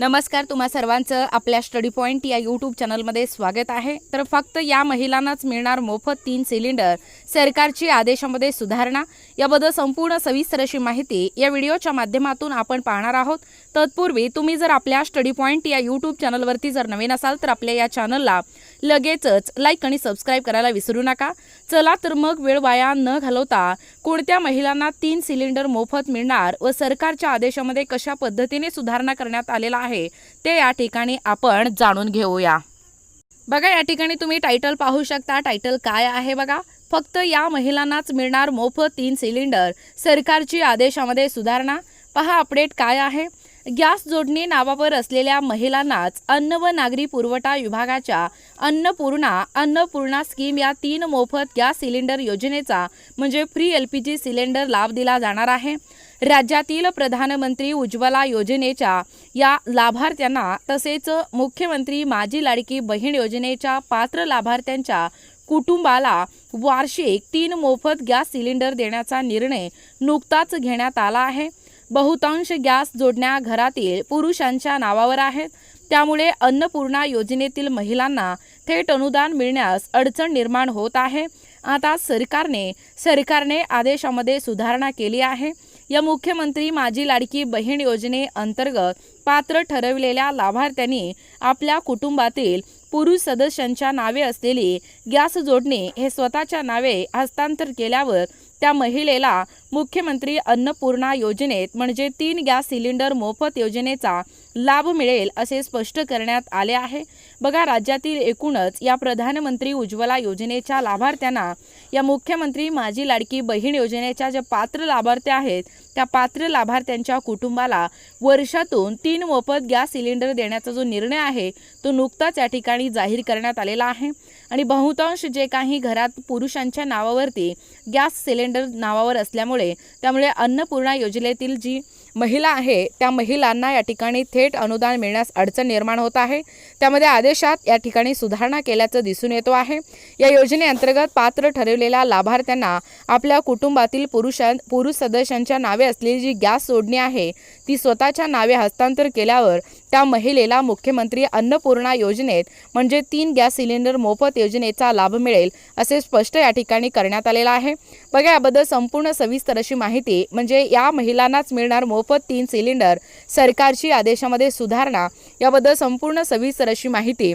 नमस्कार तुम्हा सर्वांचं आपल्या स्टडी पॉईंट या यूट्यूब चॅनलमध्ये स्वागत आहे. तर फक्त या महिलांनाच मिळणार मोफत तीन सिलेंडर. सरकारची आदेशामध्ये सुधारणा. याबद्दल संपूर्ण सविस्तर अशी माहिती या व्हिडिओच्या माध्यमातून आपण पाहणार आहोत. तत्पूर्वी तुम्ही जर आपल्या स्टडी पॉईंट या यूट्यूब चॅनलवरती जर नवीन असाल तर आपल्या या चॅनलला लगेचच लाईक आणि सबस्क्राईब करायला विसरू नका. चला तर मग वेळ वाया न घालवता कोणत्या महिलांना तीन सिलेंडर मोफत मिळणार व सरकारच्या आदेशामध्ये कशा पद्धतीने सुधारणा करण्यात आलेला आहे ते या ठिकाणी आपण जाणून घेऊया. बघा या ठिकाणी तुम्ही टायटल पाहू शकता. टायटल काय आहे बघा? फक्त या महिलांनाच मिळणार मोफत तीन सिलेंडर. सरकारची आदेशामध्ये सुधारणा. पहा अपडेट काय आहे. गॅस जोडणी नावावर असलेल्या महिलांनाच अन्न व नागरी पुरवठा विभागाच्या अन्नपूर्णा अन्नपूर्णा स्कीम या तीन मोफत गॅस सिलेंडर योजनेचा म्हणजे free L P G cylinder लाभ दिला जाणार आहे. राज्यातील प्रधानमंत्री उज्ज्वला योजनेच्या या लाभार्थ्यांना तसेच मुख्यमंत्री माझी लाडकी बहीण योजनेच्या पात्र लाभार्थ्यांच्या कुटुंबाला वार्षिक तीन मोफत गॅस सिलेंडर देण्याचा निर्णय नुकताच घेण्यात आला आहे. बहुतांश गॅस जोडण्या घरातील पुरुषांच्या नावावर आहेत. त्यामुळे अन्नपूर्णा योजनेतील महिलांना थेट अनुदान मिळण्यास अडचण निर्माण होत आहे. आता सरकारने सरकारने आदेशामध्ये सुधारणा केली आहे. या मुख्यमंत्री माझी लाडकी बहीण योजनेअंतर्गत पात्र ठरविलेल्या लाभार्थ्यांनी आपल्या कुटुंबातील पुरुष सदस्यांच्या नावे असलेली गॅस जोडणी हे स्वतःच्या नावे हस्तांतर केल्यावर त्या महिलेला मुख्यमंत्री अन्नपूर्णा योजनेत म्हणजे तीन गॅस सिलेंडर मोफत योजनेचा लाभ मिळेल असे स्पष्ट करण्यात आले आहे. बघा राज्यातील एकूणच या प्रधानमंत्री उज्ज्वला योजनेच्या लाभार्थ्यांना या मुख्यमंत्री माझी लाडकी बहीण योजनेच्या ज्या पात्र लाभार्थी आहेत त्या पात्र लाभार्थ्यांच्या कुटुंबाला वर्षातून तीन मोफत गॅस सिलेंडर देण्याचा जो निर्णय आहे तो नुकताच या ठिकाणी जाहीर करण्यात आलेला आहे. आणि बहुतांश जे काही घरात पुरुषांच्या नावावरती गॅस सिलेंडर नावावर असल्यामुळे त्यामुळे अन्नपूर्णा योजनेतील जी महिला आहे त्या महिलांना या ठिकाणी थेट अनुदान मिळण्यास अडचण निर्माण होत आहे. त्यामध्ये आदेशात या ठिकाणी सुधारणा केल्याचं दिसून येतो आहे. या योजनेअंतर्गत पात्र ठरवलेल्या लाभार्थ्यांना आपल्या कुटुंबातील पुरुषां पुरुष सदस्यांच्या नावे असलेली जी गॅस सोडणी आहे ती स्वतःच्या नावे हस्तांतर केल्यावर त्या महिलेला मुख्यमंत्री अन्नपूर्णा योजनेत म्हणजे तीन गॅस सिलेंडर मोफत योजनेचा लाभ मिळेल असे स्पष्ट या ठिकाणी करण्यात आलेलं आहे. बघा याबद्दल संपूर्ण सविस्तर अशी माहिती म्हणजे या महिलांनाच मिळणार मोफत तीन सिलेंडर सरकारची आदेशामध्ये सुधारणा याबद्दल संपूर्ण सविस्तर अशी माहिती